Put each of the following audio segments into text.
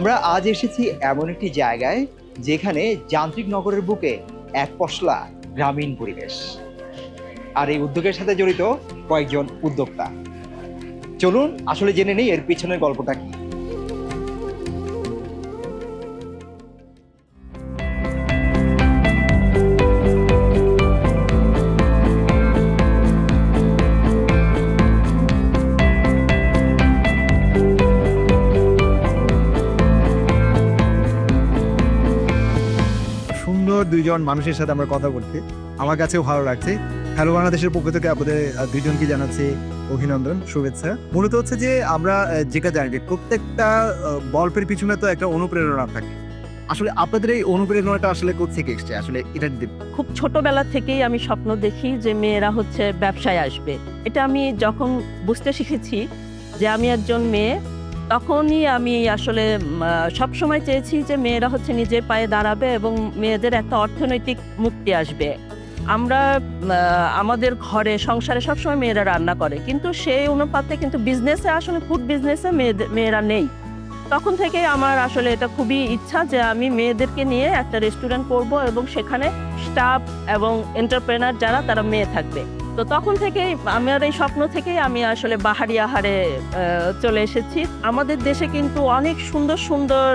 আমরা আজ এসেছি এমন একটি জায়গায় যেখানে যান্ত্রিক নগরের বুকে এক পশলা গ্রামীণ পরিবেশ। আর এই উদ্যোগের সাথে জড়িত কয়েকজন উদ্যোক্তা। চলুন, আসলে জেনে নেই এর পিছনের গল্পটা কি। দুইজন মানুষের সাথে আমরা কথা বলতে আমার কাছেও ভালো লাগছে। হ্যালো বাংলাদেশের পক্ষ থেকে আপনাদের আহ, দুইজনকে জানাচ্ছি অভিনন্দন শুভেচ্ছা। মূলত হচ্ছে যে আমরা যেটা জানি যে প্রত্যেকটা গল্পের পিছনে তো একটা অনুপ্রেরণা থাকে। আসলে আপনাদের এই অনুপ্রেরণাটা আসলে কোথেকে এসছে? আসলে এটা খুব ছোটবেলা থেকেই আমি স্বপ্ন দেখি যে মেয়েরা হচ্ছে ব্যবসায় আসবে। এটা আমি যখন বুঝতে শিখেছি যে আমি একজন মেয়ে তখনই আমি আসলে সব সময় চেয়েছি যে মেয়েরা হচ্ছে নিজের পায়ে দাঁড়াবে এবং মেয়েদের একটা অর্থনৈতিক মুক্তি আসবে। আমরা আমাদের ঘরে, সংসারে সবসময় মেয়েরা রান্না করে। কিন্তু সেই অনুপাতে কিন্তু বিজনেসে আসলে ফুড বিজনেসে মেয়েদের মেয়েরা নেই। তখন থেকে আমার আসলে এটা খুবই ইচ্ছা যে আমি মেয়েদেরকে নিয়ে একটা রেস্টুরেন্ট করব এবং সেখানে স্টাফ এবং এন্টারপ্রেনার যারা, তারা মেয়ে থাকবে। তো তখন থেকেই আমার এই স্বপ্ন থেকেই আমি আসলে বাহারি আহারে চলে এসেছি। আমাদের দেশে কিন্তু অনেক সুন্দর সুন্দর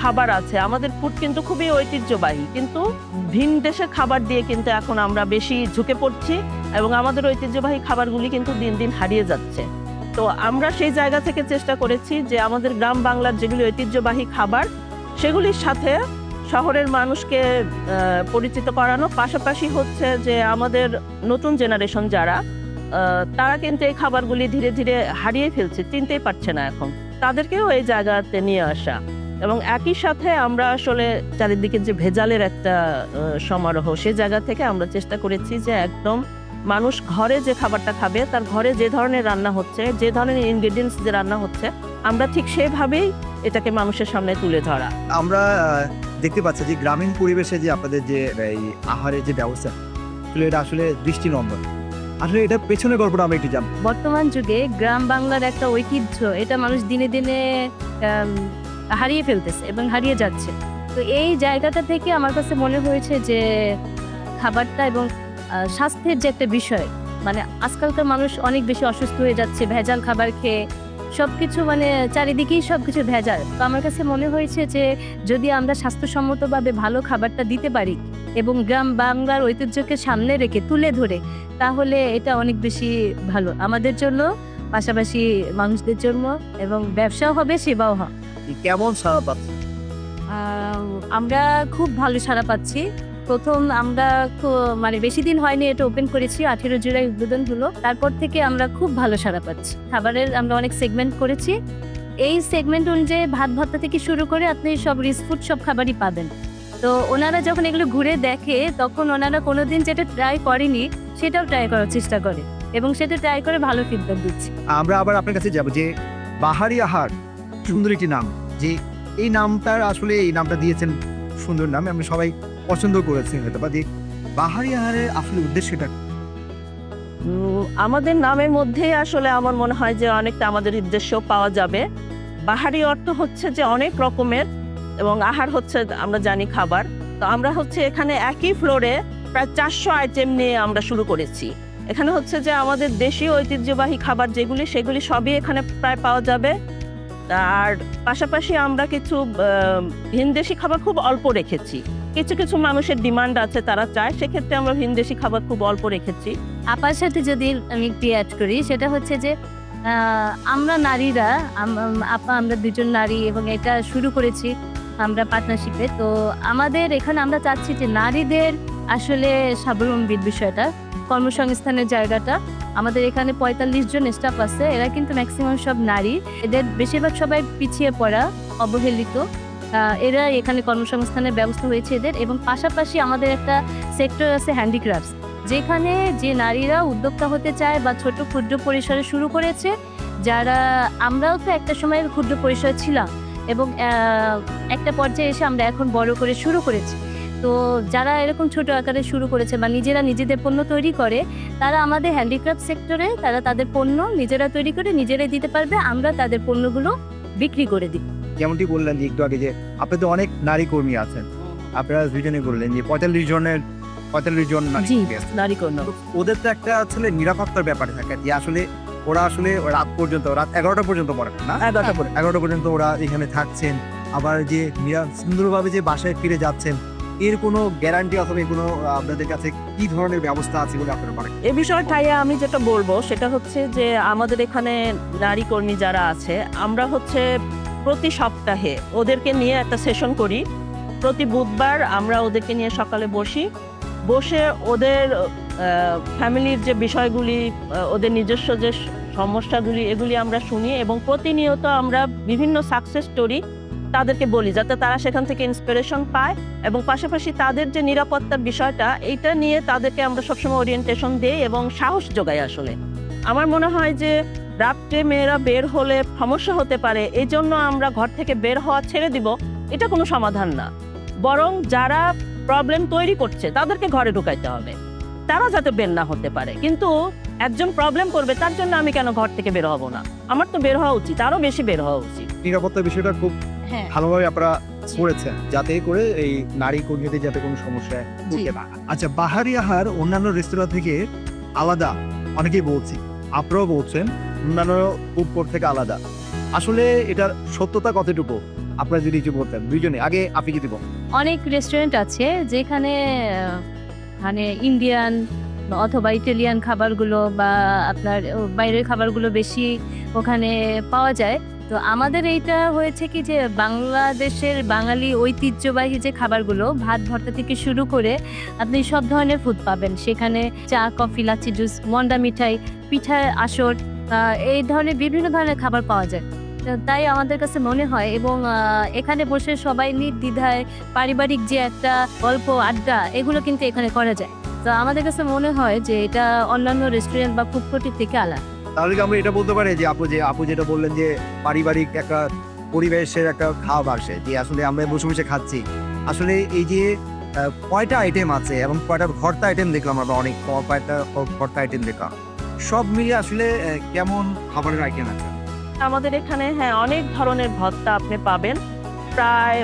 খাবার আছে। আমাদের ফুড কিন্তু খুবই ঐতিহ্যবাহী। কিন্তু ভিন দেশের খাবার দিয়ে কিন্তু এখন আমরা বেশি ঝুঁকে পড়ছি এবং আমাদের ঐতিহ্যবাহী খাবারগুলি কিন্তু দিন দিন হারিয়ে যাচ্ছে। তো আমরা সেই জায়গা থেকে চেষ্টা করেছি যে আমাদের গ্রাম বাংলার যেগুলি ঐতিহ্যবাহী খাবার, সেগুলির সাথে শহরের মানুষকে পরিচিত করানো। পাশাপাশি হচ্ছে যে আমাদের নতুন জেনারেশন যারা তারা কিন্তু এই খাবারগুলি ধীরে ধীরে হারিয়ে ফেলছে, চিনতেই পারছে না এখন। তাদেরকেও এই জায়গাতে নিয়ে আসা। এবং একই সাথে আমরা আসলে চারিদিকে যে ভেজালের একটা সমারোহ সেই জায়গা থেকে আমরা চেষ্টা করেছি যে একদম মানুষ ঘরে যে খাবারটা খাবে, তার ঘরে যে ধরনের রান্না হচ্ছে, যে ধরনের ইনগ্রেডিয়েন্টস যে রান্না হচ্ছে, আমরা ঠিক সেভাবেই এটাকে মানুষের সামনে তুলে ধরা। আমরা দেখতে পাচ্ছি যে গ্রামীণ পরিবেশে যে আপনাদের যে এই আহারের যে ব্যবস্থা আসলে এটা আসলে দৃষ্টিনন্দন। আসলে এটা পেছনের গল্পটা আমরা একটু জানব। বর্তমান যুগে গ্রাম বাংলার একটা ঐতিহ্য এটা মানুষ দিনে দিনে হারিয়ে ফেলতেছে এবং হারিয়ে যাচ্ছে। তো এই জায়গাটা থেকে আমার কাছে মনে হয়েছে যে খাবারটা এবং স্বাস্থ্যের যে একটা বিষয় মানে আজকালকার মানুষ অনেক বেশি অসুস্থ হয়ে যাচ্ছে ভেজাল খাবার খেয়ে সবকিছু মানে চারিদিকেই সবকিছু ভেজাল। তো আমার কাছে মনে হয়েছে যে যদি আমরা স্বাস্থ্যসম্মতভাবে ভালো খাবারটা দিতে পারি এবং গ্রাম বাংলার ঐতিহ্যকে সামনে রেখে তুলে ধরে তাহলে এটা অনেক বেশি ভালো। আমাদের জন্য পাশাপাশি মানুষদের জন্য এবং ব্যবসাও হবে সেবাও হবে। কেমন সারা পাচ্ছে আম, আমরা খুব ভালো সাড়া পাচ্ছি। প্রথম আমরা মানে বেশি দিন হয়নি এটা ওপেন করেছি, আঠেরো জুলাই উদ্বোধন হলো। তারপর থেকে আমরা খুব ভালো সাড়া পাচ্ছি। খাবারের আমরা অনেক সেগমেন্ট করেছি। এই সেগমেন্ট অনুযায়ী ভাত ভর্তা থেকে শুরু করে আপনি সব রিচ ফুড সব খাবারই পাবেন। তো ওনারা যখন এগুলো ঘুরে দেখে, তখন ওনারা কোনোদিন যেটা ট্রাই করেনি, সেটাও ট্রাই করার চেষ্টা করে এবং সেটা ট্রাই করে ভালো ফিডব্যাক দিচ্ছে। আমরা আবার আপনার কাছে যাব যে বাহারি আহার, সুন্দর একটি নাম। যে এই নামটার আসলে এই নামটা দিয়েছেন সুন্দর নাম। আমরা সবাই পছন্দ করেছি হয়তো বা বাহারি আহারের আসলে উদ্দেশ্যটা? আমাদের নামের মধ্যেই আসলে আমার মনে হয় যে অনেকটা আমাদের উদ্দেশ্য পাওয়া যাবে। বাহারি অর্থ হচ্ছে যে অনেক রকমের এবং আহার হচ্ছে আমরা জানি খাবার। তো আমরা হচ্ছে এখানে একই ফ্লোরে প্রায় চারশো আইটেম নিয়ে আমরা শুরু করেছি। এখানে হচ্ছে যে আমাদের দেশীয় ঐতিহ্যবাহী খাবার যেগুলি, সেগুলি সবই এখানে প্রায় পাওয়া যাবে। আর পাশাপাশি আমরা কিছু ভিনদেশি খাবার খুব অল্প রেখেছি। কিছু কিছু মানুষের ডিমান্ড আছে, তারা চায়। সেক্ষেত্রে আমরা ভিনদেশি খাবার খুব অল্প রেখেছি। আপার সাথে যদি আমি একটু অ্যাড করি, সেটা হচ্ছে যে আমরা নারীরা আপা, আমরা দুজন নারী এবং এটা শুরু করেছি আমরা পার্টনারশিপে তো আমাদের এখানে আমরা চাচ্ছি যে নারীদের আসলে স্বাবলম্বীর বিষয়টা, কর্মসংস্থানের জায়গাটা। আমাদের এখানে পঁয়তাল্লিশ জন স্টাফ আছে, এরা কিন্তু ম্যাক্সিমাম সব নারী। এদের বেশিরভাগ সবাই পিছিয়ে পড়া, অবহেলিত। এরা এখানে কর্মসংস্থানের ব্যবস্থা হয়েছে এদের এবং পাশাপাশি আমাদের একটা সেক্টর আছে হ্যান্ডিক্রাফটস যেখানে যে নারীরা উদ্যোক্তা হতে চায় বা ছোট ক্ষুদ্র পরিসরে শুরু করেছে, যারা আমরাও তো একটা সময় ক্ষুদ্র পরিসর ছিলাম এবং একটা পর্যায়ে এসে আমরা এখন বড় করে শুরু করেছি। তো যারা এরকম ছোট আকারে শুরু করেছে বা নিজেরা নিজেদের পণ্য তৈরি করে, তারা আমাদের হ্যান্ডিক্রাফট সেক্টরে তারা তাদের পণ্য নিজেরা তৈরি করে নিজেরাই দিতে পারবে, আমরা তাদের পণ্যগুলো বিক্রি করে দিই। যেমনটি বললেন যে একটু আগে যে আপনি তো অনেক নারী কর্মী আছেন। আপনারা দুজনে বললেন যে পঁয়তাল্লিশ জনের পঁয়তাল্লিশ জন নারী কর্মী ওদের তো একটা আসলে নিরাপত্তার ব্যাপার থাকে যে আসলে ওরা আসলে রাত পর্যন্ত রাত এগারোটা পর্যন্ত পড়ে না এগারোটা করে এগারোটা পর্যন্ত ওরা এখানে থাকছেন। আবার যে সুন্দরভাবে যে বাসায় ফিরে যাচ্ছেন এর কোনো গ্যারান্টি অথবা কোনো আপনাদের কাছে কি ধরনের ব্যবস্থা আছে বলে আপনারা করেন? এ বিষয়টাই আমি যেটা বলব সেটা হচ্ছে যে আমাদের এখানে নারী কর্মী যারা আছে আমরা হচ্ছে প্রতি সপ্তাহে ওদেরকে নিয়ে একটা সেশন করি। প্রতি বুধবার আমরা ওদেরকে নিয়ে সকালে বসি। বসে ওদের ফ্যামিলির যে বিষয়গুলি ওদের নিজস্ব যে সমস্যাগুলি, এগুলি আমরা শুনি এবং প্রতিনিয়ত আমরা বিভিন্ন সাকসেস স্টোরি তাদেরকে বলি, যাতে তারা সেখান থেকে ইন্সপিরেশন পায় এবং পাশাপাশি তাদের যে নিরাপত্তার বিষয়টা, এইটা নিয়ে তাদেরকে আমরা সবসময় ওরিয়েন্টেশন দিই এবং সাহস যোগাই আসলে। আমার মনে হয় যে রাত্রে মেয়েরা বের হলে সমস্যা হতে পারে এই জন্য আমরা ঘর থেকে বের হওয়া ছেড়ে দিব এটা কোনো সমাধান না। বরং যারা প্রবলেম তৈরি করছে তাদেরকে ঘরে ঢুকাইতে হবে। তারা যাতে বের না হতে পারে। কিন্তু একজন প্রবলেম করবে তার জন্য আমি কেন ঘর থেকে বের হব না? আমার তো বের হওয়া উচিত আরও বেশি বের হওয়া উচিত। নিরাপত্তার বিষয়টা খুব হ্যাঁ। ভালোভাবে আপনারা করেছেন যাতে করে এই নারী কর্মীদের যাতে কোনো সমস্যা পড়তে না। আচ্ছা বাহারি আহার অন্যান্য রেস্তোরাঁ থেকে আলাদা অনেকেই বলছি আপনারাও বলছেন অন্যান্য কোর্ট থেকে আলাদা। আসলে এটার সত্যতা কতটুকু? আপনারা যদি কিছু বলতেন দুইজনে। আগে আপনি যদি বলেন অনেক রেস্টুরেন্ট আছে যেখানে মানে ইন্ডিয়ান অথবা ইটালিয়ান খাবারগুলো বা আপনার বাইরের খাবারগুলো বেশি ওখানে পাওয়া যায়। তো আমাদের এইটা হয়েছে কি যে, বাংলাদেশের বাঙালি ঐতিহ্যবাহী যে খাবারগুলো, ভাত, ভর্তা থেকে শুরু করে আপনি সব ধরনের ফুড পাবেন। সেখানে চা, কফি, লাচ্ছি জুস মন্ডা মিঠাই, পিঠা, আসর এই ধরনের বিভিন্ন ধরনের খাবার পাওয়া যায়। তাই আমাদের কাছে মনে হয় এবং এখানে বসে সবাই নির্দ্বিধায় পারিবারিক যে একটা গল্প, আড্ডা, এগুলো কিন্তু এখানে করা যায়। তো আমাদের কাছে মনে হয় যে এটা অন্যান্য রেস্টুরেন্ট বা ফুড থেকে আলাদা। তাহলে আমরা এটা বলতে পারি যে আপু যে, আপু যেটা বললেন যে পারিবারিক একটা পরিবেশের একটা খাবার আসে, যে আসলে আমরা বসে বসে খাচ্ছি। আসলে এই যে কয়টা আইটেম আছে এবং কয়টা ভর্তা আইটেম দেখলাম আমরা অনেক কয়টা ভর্তা আইটেম দেখলাম। সব মিলিয়ে আসলে কেমন খাবারের আইটেম আছে? আমাদের এখানে হ্যাঁ অনেক ধরনের ভত্তা আপনি পাবেন। প্রায়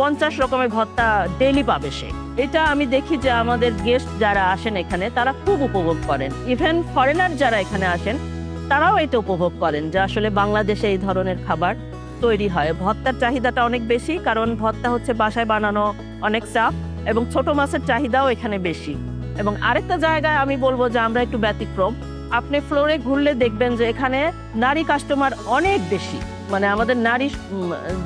পঞ্চাশ রকমের ভত্তা ডেলি পাবে সে। এটা আমি দেখি যে আমাদের গেস্ট যারা আসেন এখানে, তারা খুব উপভোগ করেন। ইভেন ফরেনার যারা এখানে আসেন, তারাও এটা উপভোগ করেন যে আসলে বাংলাদেশে এই ধরনের খাবার তৈরি হয়। ভত্তার চাহিদাটা অনেক বেশি, কারণ ভত্তা হচ্ছে বাসায় বানানো অনেক চাপ এবং ছোট মাছের চাহিদাও এখানে বেশি। এবং আরেকটা জায়গায় আমি বলব যে আমরা একটু ব্যতিক্রম। আপনি ফ্লোরে ঘুরলে দেখবেন যে এখানে নারী কাস্টমার অনেক বেশি। মানে আমাদের নারী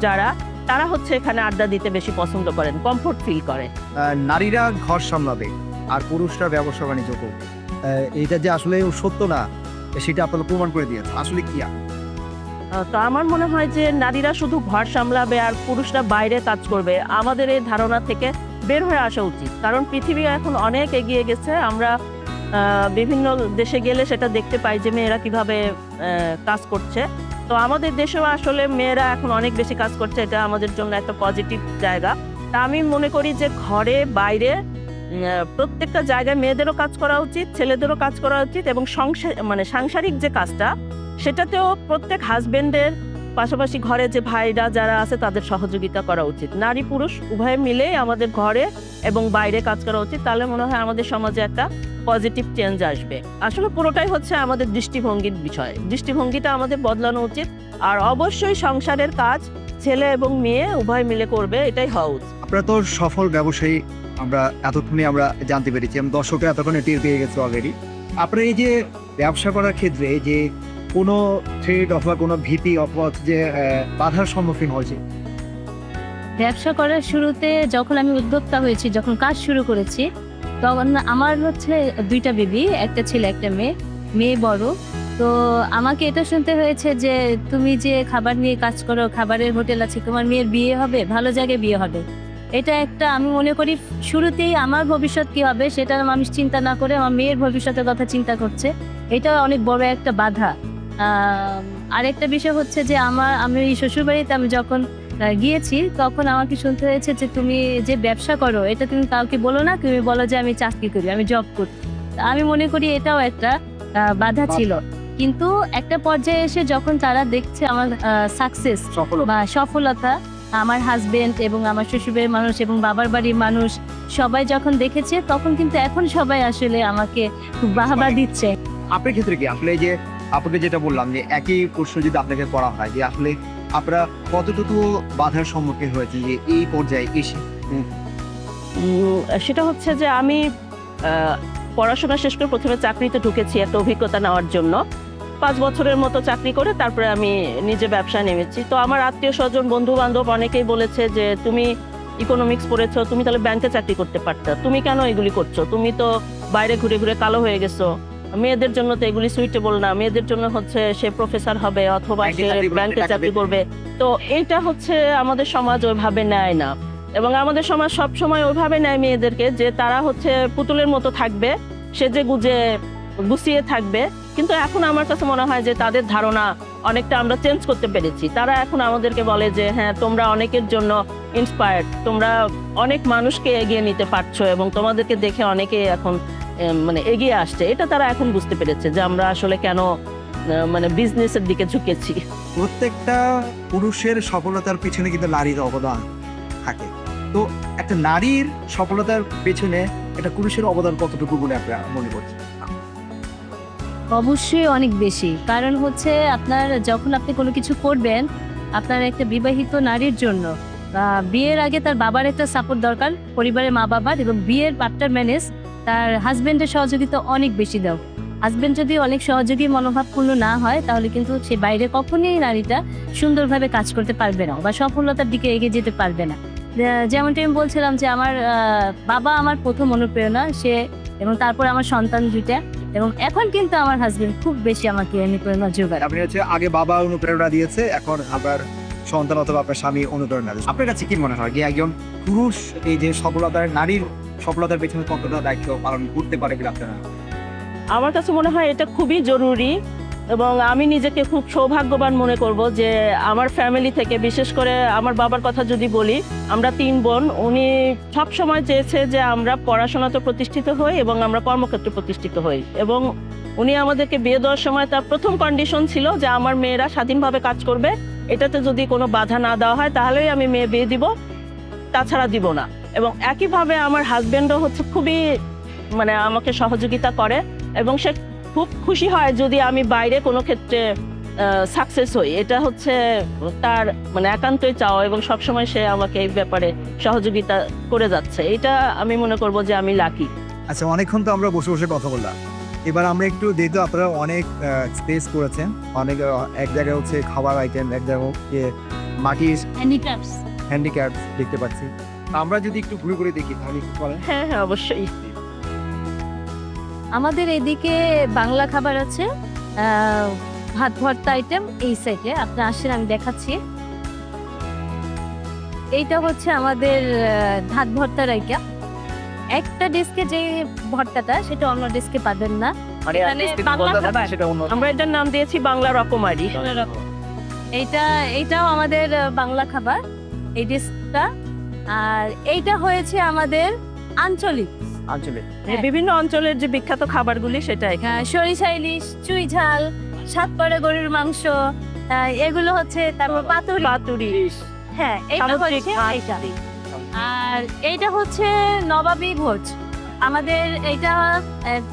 যারা তারা হচ্ছে এখানে আড্ডা দিতে বেশি পছন্দ করেন কমফোর্ট ফিল করে। নারীরা ঘর সামলাবে আর পুরুষরা ব্যবসা বাণিজ্য করবে। এইটা যে আসলে সত্য না সেটা আপনারা প্রমাণ করে দিয়েছে আসলে কি তো আমার মনে হয় যে নারীরা শুধু ঘর সামলাবে আর পুরুষরা বাইরে কাজ করবে। আমাদের এই ধারণা থেকে বের হয়ে আসা উচিত। কারণ পৃথিবী এখন অনেক এগিয়ে গেছে। আমরা বিভিন্ন দেশে গেলে সেটা দেখতে পাই যে মেয়েরা কীভাবে কাজ করছে। তো আমাদের দেশেও আসলে মেয়েরা এখন অনেক বেশি কাজ করছে। এটা আমাদের জন্য একটা পজিটিভ জায়গা। তা আমি মনে করি যে ঘরে, বাইরে প্রত্যেকটা জায়গায় মেয়েদেরও কাজ করা উচিত, ছেলেদেরও কাজ করা উচিত এবং সংসার মানে সাংসারিক যে কাজটা, সেটাতেও প্রত্যেক হাজবেন্ডের পাশাপাশি ঘরে যে ভাইরা যারা আছে, তাদের সহযোগিতা করা উচিত। নারী পুরুষ, উভয়ে মিলেই আমাদের ঘরে এবং বাইরে কাজ করা উচিত, তাহলে মনে হয় আমাদের সমাজে একটা পজিটিভ চেঞ্জ আসবে। আসলে পুরোটাই হচ্ছে আমাদের দৃষ্টিভঙ্গির বিষয়। দৃষ্টিভঙ্গিটা আমাদের বদলানো উচিত, আর অবশ্যই সংসারের কাজ, ছেলে এবং মেয়ে উভয় মিলে করবে, এটাই হওয়া উচিত। আপনারা তো সফল ব্যবসায়ী, আমরা এতক্ষণে আমরা জানতে পেরেছি, এবং দর্শকরা এতক্ষণে টের পেয়ে গেছে অলরেডি আপনার এই যে ব্যবসা করার ক্ষেত্রে যে কোনো থ্রেড অথবা কোনো ভীতি অথবা যে বাধার সম্মুখীন হয়েছে? ব্যবসা করার শুরুতে যখন আমি উদ্যোক্তা হয়েছি, যখন কাজ শুরু করেছি, তখন আমার হচ্ছে দুইটা বেবি একটা ছেলে, একটা মেয়ে মেয়ে বড়। তো আমাকে এটা শুনতে হয়েছে যে, তুমি যে খাবার নিয়ে কাজ করো, খাবারের হোটেল আছে, তোমার মেয়ের বিয়ে হবে, ভালো জায়গায় বিয়ে হবে। এটা একটা আমি মনে করি শুরুতেই আমার ভবিষ্যৎ কি হবে, সেটা মানুষ চিন্তা না করে, আমার মেয়ের ভবিষ্যতের কথা চিন্তা করছে। এটা অনেক বড় একটা বাধা। আরেকটা বিষয় হচ্ছে যে আমার আমি এই শ্বশুরবাড়িতে আমি যখন গিয়েছি তখন আমাকে শুনতে হয়েছে যে তুমি যে ব্যবসা করো এটা তুমি কাউকে বলো না তুমি বলো যে আমি চাকরি করি আমি জব করি। আমি মনে করি এটাও একটা বাধা ছিল। কিন্তু একটা পর্যায়ে এসে যখন তারা দেখছে আমার সাকসেস বা সফলতা আমার হাজবেন্ড এবং আমার শ্বশুরের মানুষ এবং বাবার বাড়ির মানুষ সবাই যখন দেখেছে তখন কিন্তু এখন সবাই আসলে আমাকে খুব বাহাবা দিচ্ছে। আপনার ক্ষেত্রে কি? এই যে আপনাকে যেটা বললাম যে একই প্রশ্ন যদি আপনাকে করা হয় যে আসলে আপনারা কতটুকু বাধার সম্মুখীন হয়েছে যে এই পর্যায়ে এসে? সেটা হচ্ছে যে আমি পড়াশোনা শেষ করে প্রথমে চাকরিতে ঢুকেছি একটা অভিজ্ঞতা নেওয়ার জন্য। পাঁচ বছরের মতো চাকরি করে তারপরে আমি নিজে ব্যবসায় নেমেছি। তো আমার আত্মীয় স্বজন বন্ধু বান্ধব অনেকেই বলেছে যে তুমি ইকোনমিক্স পড়েছো, তুমি তাহলে ব্যাংকে চাকরি করতে পারতা। তুমি কেন এগুলি করছ? তুমি তো বাইরে ঘুরে ঘুরে কালো হয়ে গেছো। মেয়েদের জন্য তো এগুলি সুইটেবল না। মেয়েদের জন্য হচ্ছে সে প্রফেসর হবে অথবা সে ব্যাংকে চাকরি করবে। তো এইটা হচ্ছে আমাদের সমাজ ওইভাবে নেয় না। এবং আমাদের সমাজ সব সময় ওইভাবে নেয় মেয়েদেরকে যে তারা হচ্ছে পুতুলের মতো থাকবে সেজে গুজে গুছিয়ে থাকবে। কিন্তু এখন আমার কাছে মনে হয় যে তাদের ধারণা অনেকটা আমরা চেঞ্জ করতে পেরেছি। তারা এখন আমাদেরকে বলে যে হ্যাঁ তোমরা অনেকের জন্য ইন্সপায়ার্ড তোমরা অনেক মানুষকে এগিয়ে নিতে পারছ এবং তোমাদেরকে দেখে অনেকে এখন মানে এগিয়ে আসছে। এটা তারা এখন বুঝতে পেরেছে যে আমরা আসলে কেন মানে বিজনেসের দিকে ঝুঁকেছি। প্রত্যেকটা পুরুষের সফলতার পিছনে কিন্তু নারীর অবদান থাকে। তো একটা নারীর সফলতার পেছনে একটা পুরুষের অবদান কতটুকু বলে আপনারা মনে করছেন? অবশ্যই অনেক বেশি। কারণ হচ্ছে আপনার যখন আপনি কোনো কিছু করবেন আপনার একটা বিবাহিত নারীর জন্য বিয়ের আগে তার বাবার একটা সাপোর্ট দরকার পরিবারের মা বাবার এবং বিয়ের পার্টনার ম্যানেজ তার হাজবেন্ডের সহযোগিতা অনেক বেশি দাও। হাজবেন্ড যদি অনেক সহযোগী মনোভাবপূর্ণ না হয়, তাহলে কিন্তু সে বাইরে কখনোই নারীটা সুন্দরভাবে কাজ করতে পারবে না বা সফলতার দিকে এগিয়ে যেতে পারবে না। যেমনটি আমি বলছিলাম যে আমার বাবা আমার প্রথম অনুপ্রেরণা, সে এবং তারপর আমার সন্তান দুইটা এবং এখন কিন্তু আমার হাজবেন্ড খুব বেশি আমাকে অনুপ্রেরণা যোগায়। আপনি হচ্ছে আগে বাবা অনুপ্রেরণা দিয়েছে, এখন আবার সন্তান অথবা আপনার স্বামী অনুপ্রেরণা দিয়েছে। আপনার কাছে কি মনে হয়? যে একজন পুরুষ এই যে সফলতার নারীর সফলতার পেছনে কতটা দায়িত্ব পালন করতে পারে আপনারা? আমার কাছে মনে হয় এটা খুবই জরুরি এবং আমি নিজেকে খুব সৌভাগ্যবান মনে করব যে আমার ফ্যামিলি থেকে, বিশেষ করে আমার বাবার কথা যদি বলি, আমরা তিন বোন, উনি সব সময় চেয়েছে যে আমরা পড়াশোনাতে প্রতিষ্ঠিত হই এবং আমরা কর্মক্ষেত্রে প্রতিষ্ঠিত হই এবং উনি আমাদেরকে বিয়ে দেওয়ার সময় তার প্রথম কন্ডিশন ছিল যে আমার মেয়েরা স্বাধীনভাবে কাজ করবে, এটাতে যদি কোনো বাধা না দেওয়া হয় তাহলেই আমি মেয়ে বিয়ে দিব, তাছাড়া দিব না। এবং একইভাবে আমার হাজবেন্ডও হচ্ছে খুবই মানে আমাকে সহযোগিতা করে এবং সে খুব খুশি হয় যদি আমি বাইরে কোনো ক্ষেত্রে সাকসেস হই। এটা হচ্ছে তার মানে একান্তই চাওয়া এবং সবসময় সে আমাকে এই ব্যাপারে সহযোগিতা করে যাচ্ছে। এটা আমি মনে করব যে আমি লাকি আচ্ছা অনেকক্ষণ তো আমরা বসে বসে কথা বললাম। এবার আমরা একটু যেহেতু আপনারা অনেক স্পেস করেছেন অনেক আহ, এক জায়গায় হচ্ছে খাবার আইটেম এক জায়গায় হচ্ছে মাটির হ্যান্ডিক্রাফটস হ্যান্ডিক্যাপ দেখতে পাচ্ছি। আমরা যদি একটু ঘুরে ঘুরে দেখি তাহলে একটু বলেন? হ্যাঁ হ্যাঁ অবশ্যই। আমাদের এদিকে বাংলা খাবার আছে ভাত ভর্তা আইটেম এই সাইডে আপনি আসেন আমি দেখাচ্ছি। এইটা হচ্ছে আমাদের ভাত ভর্তার আইটেম একটা ডেস্কে যে ভর্তাটা সেটা অন্য ডেস্কে পাবেন না। এখানে বাংলা খাবার। সেটা অন্য আমরা এটার নাম দিয়েছি বাংলা রকমারি। এইটা এইটাও আমাদের বাংলা খাবার। এই ডিশটা আর এইটা হয়েছে আমাদের আঞ্চলিক। আঞ্চলিক। হ্যাঁ। বিভিন্ন অঞ্চলের যে বিখ্যাত খাবারগুলি সেটা আহ, সরিষা ইলিশ চুই ঝাল সাতপরে গরুর মাংস এগুলো হচ্ছে তারপর পাতুরি। পাতুরি। হ্যাঁ এইটা হচ্ছে এইটা। আর এইটা হচ্ছে নবাবী ভোজ। আমাদের এইটা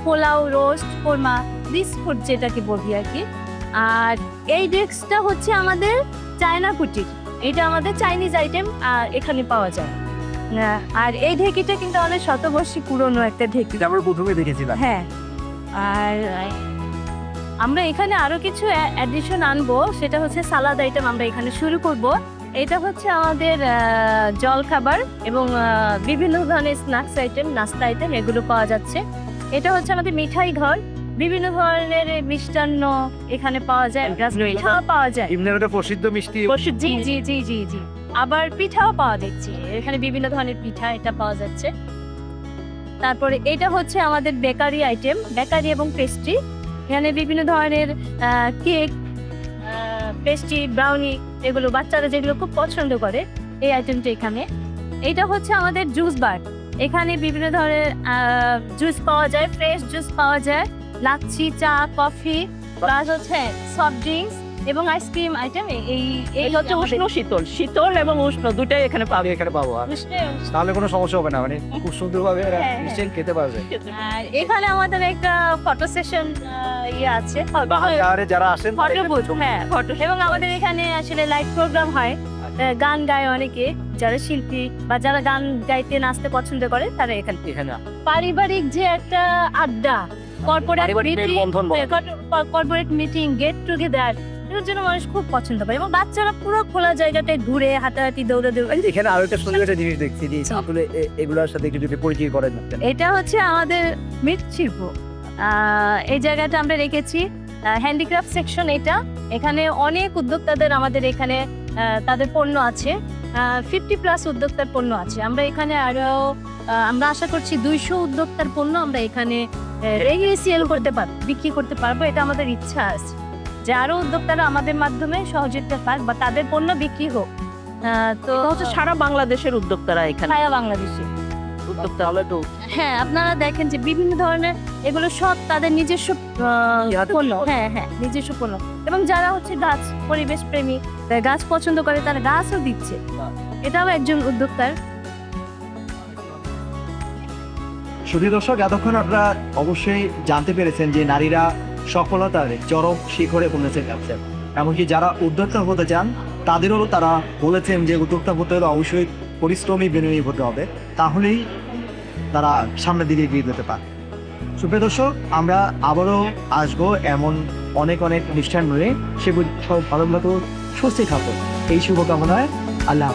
পোলাও রোস্ট কোরমা বিস্কুট যেটাকে বলি আর কি। আর এই ডেস্কটা হচ্ছে আমাদের চায়না কুটির। এটা আমাদের চাইনিজ আইটেম আর এখানে পাওয়া যায়। আর এই ঢেকিটা কিন্তু অনেক শতবর্ষী পুরনো একটা ঢেকি। আমরা প্রথমে দেখেছিলাম। হ্যাঁ আর আমরা এখানে আরও কিছু অ্যাডিশন আনব সেটা হচ্ছে সালাদ আইটেম আমরা এখানে শুরু করব। এটা হচ্ছে আমাদের জল খাবার এবং বিভিন্ন ধরনের স্ন্যাক্স আইটেম নাস্তা আইটেম এগুলো পাওয়া যাচ্ছে। এটা হচ্ছে আমাদের মিঠাই ঘর। বিভিন্ন ধরনের মিষ্টান্ন এখানে পাওয়া যায় পিঠাও পাওয়া যায়। ইমনের প্রসিদ্ধ মিষ্টি জি জি জি জি জি। আবার পিঠাও পাওয়া যাচ্ছে। এখানে বিভিন্ন ধরনের পিঠা এটা পাওয়া যাচ্ছে। তারপরে এটা হচ্ছে আমাদের বেকারি আইটেম বেকারি এবং পেস্ট্রি। এখানে বিভিন্ন ধরনের কেক পেস্ট্রি ব্রাউনি এগুলো বাচ্চারা যেগুলো খুব পছন্দ করে এই আইটেমটা এখানে। এটা হচ্ছে আমাদের জুস বার। এখানে বিভিন্ন ধরনের জুস পাওয়া যায় ফ্রেশ জুস পাওয়া যায়। লাচ্ছি চা কফি প্লাস হচ্ছে সফট ড্রিঙ্কস এবং আইসক্রিম আইটেম এই এই হচ্ছে উষ্ণ শীতল। শীতল এবং উষ্ণ দুটাই এখানে পাবে এখানে পাবো তাহলে কোনো সমস্যা হবে না মানে খুব সুন্দরভাবে এরা হ্যাঁ, হ্যাঁ। খেতে পারবে। আর এখানে আমাদের একটা ফটো সেশন ইয়ে আছে। বাহারে যারা আসেন ফটো বুথ হ্যাঁ ফটো এবং আমাদের এখানে আসলে লাইভ প্রোগ্রাম হয়। গান গায় অনেকে যারা শিল্পী বা যারা গান গাইতে নাচতে পছন্দ করে তারা এখানে এখানে পারিবারিক যে একটা আড্ডা corporate meeting. Corporate get together এর জন্য মানুষ খুব পছন্দ করে এবং বাচ্চারা পুরো খোলা জায়গাতে ঘুরে হাঁটাহাঁটি দৌড়াদৌড়ি এখানে আরও একটা সুন্দর একটা জিনিস দেখছি যে আসলে এগুলোর সাথে একটু যদি পরিচয় করেন এটা হচ্ছে আমাদের মৃৎশিল্প। আহ, এই জায়গাটা আমরা রেখেছি। হ্যান্ডিক্রাফট সেকশন এটা। এখানে অনেক উদ্যোক্তাদের আমাদের এখানে তাদের পণ্য আছে। ফিফটি প্লাস উদ্যোক্তার পণ্য আছে। আমরা এখানে আরও আমরা আশা করছি দুইশো উদ্যোক্তার পণ্য আমরা এখানে রেগুলি সেল করতে পারব বিক্রি করতে পারব এটা আমাদের ইচ্ছা আছে। যে আরও উদ্যোক্তারা আমাদের মাধ্যমে সহযোগিতা পাক বা তাদের পণ্য বিক্রি হোক। তো হচ্ছে সারা বাংলাদেশের উদ্যোক্তারা এখানে। ছায়া বাংলাদেশি। উদ্যোক্তা হলে তো হ্যাঁ আপনারা দেখেন যে বিভিন্ন ধরনের এগুলো সব তাদের নিজস্ব পণ্য। হ্যাঁ হ্যাঁ নিজস্ব পণ্য। এবং যারা হচ্ছে গাছ পরিবেশ প্রেমী গাছ পছন্দ করে, তারা গাছও দিচ্ছে। এটাও একজন উদ্যোক্তার। শুধু দর্শক, এতক্ষণ আপনারা অবশ্যই জানতে পেরেছেন যে নারীরা সফলতার চরম শিখরে পৌঁছেছে ব্যবসায় এমনকি যারা উদ্যোক্তা হতে চান, তাদেরও তারা বলেছেন যে উদ্যোক্তা হতে হলে অবশ্যই পরিশ্রমী, বিনিয়োগ হতে হবে। তাহলেই তারা সামনের দিকে এগিয়ে যেতে পারে। সুপ্রিয় দর্শক, আমরা আবারও আসব এমন অনেক অনেক অনুষ্ঠান রয়ে সেগুলি সব ভালো মতো সুস্থ থাকুন এই শুভকামনায় আল্লাহ।